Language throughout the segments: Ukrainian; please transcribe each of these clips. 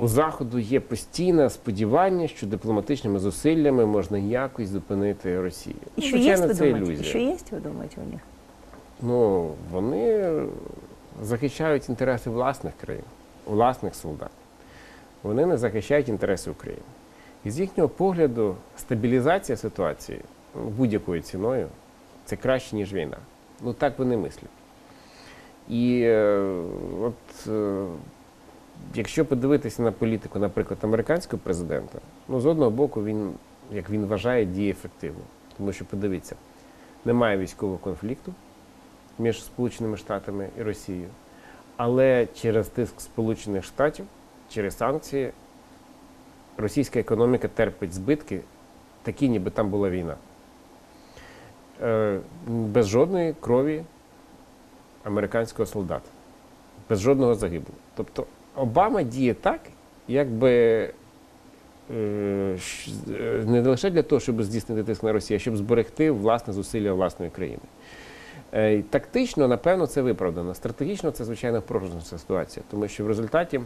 у Заходу є постійне сподівання, що дипломатичними зусиллями можна якось зупинити Росію. Еще звичайно, есть, це ілюзія. Еще есть, вы думаете, у них? Ну, вони захищають інтереси власних країн, власних солдат. Вони не захищають інтереси України. І з їхнього погляду, стабілізація ситуації будь-якою ціною це краще, ніж війна. Ну так вони мислять. І е, от е, якщо подивитися на політику, наприклад, американського президента, ну з одного боку, він, як він вважає, діє ефективно. Тому що подивіться, немає військового конфлікту між Сполученими Штатами і Росією. Але через тиск Сполучених Штатів, через санкції, російська економіка терпить збитки, такі, ніби там була війна. Е, без жодної крові американського солдата, без жодного загиблого. Тобто Обама діє так, якби е, е, не лише для того, щоб здійснити тиск на Росію, а щоб зберегти власне зусилля власної країни. Е, Тактично, напевно, це виправдано. Стратегічно це, звичайно, програшна ситуація, тому що в результаті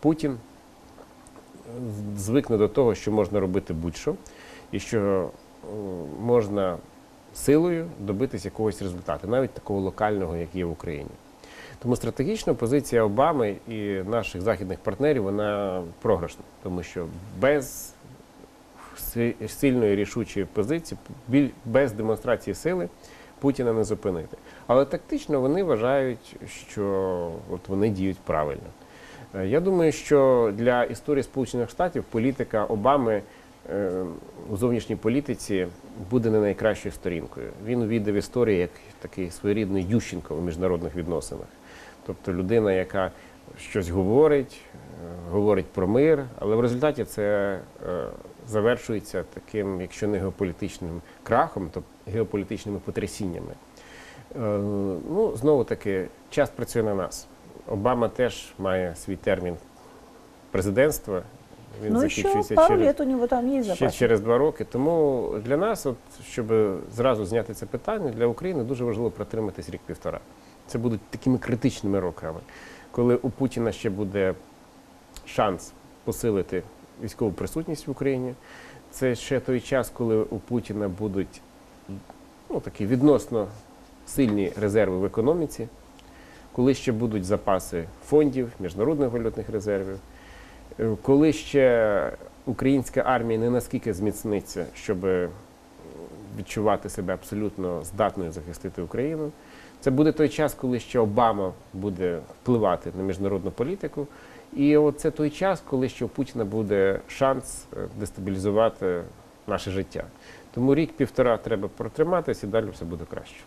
Путін звикне до того, що можна робити будь-що, і що можна силою добитися якогось результату, навіть такого локального, як є в Україні. Тому стратегічно позиція Обами і наших західних партнерів вона програшна, тому що без сильної рішучої позиції, без демонстрації сили Путіна не зупинити. Але тактично вони вважають, що от вони діють правильно. Е, Я думаю, що для історії Сполучених Штатів політика Обами е, у зовнішній політиці буде не найкращою сторінкою. Він увійде в історію як такий своєрідний Ющенко у міжнародних відносинах. Тобто людина, яка щось говорить, е, говорить про мир, але в результаті це е, завершується таким, якщо не геополітичним крахом, то геополітичними потрясіннями. Е, Ну, знову таки, час працює на нас. Обама теж має свій термін президентства. Він Ну, закінчується пару через, лет у него там есть ще через два роки. Тому для нас, от, щоб зразу зняти це питання, для України дуже важливо протриматись рік-півтора. Це будуть такими критичними роками, коли у Путіна ще буде шанс посилити військову присутність в Україні. Це ще той час, коли у Путіна будуть ну, такі відносно сильні резерви в економіці, коли ще будуть запаси фондів, міжнародних валютних резервів, е, коли ще українська армія не наскільки зміцниться, щоб відчувати себе абсолютно здатною захистити Україну. Це буде той час, коли ще Обама буде впливати на міжнародну політику. І це той час, коли ще у Путіна буде шанс е, дестабілізувати наше життя. Тому рік-півтора треба протриматися, і далі все буде краще.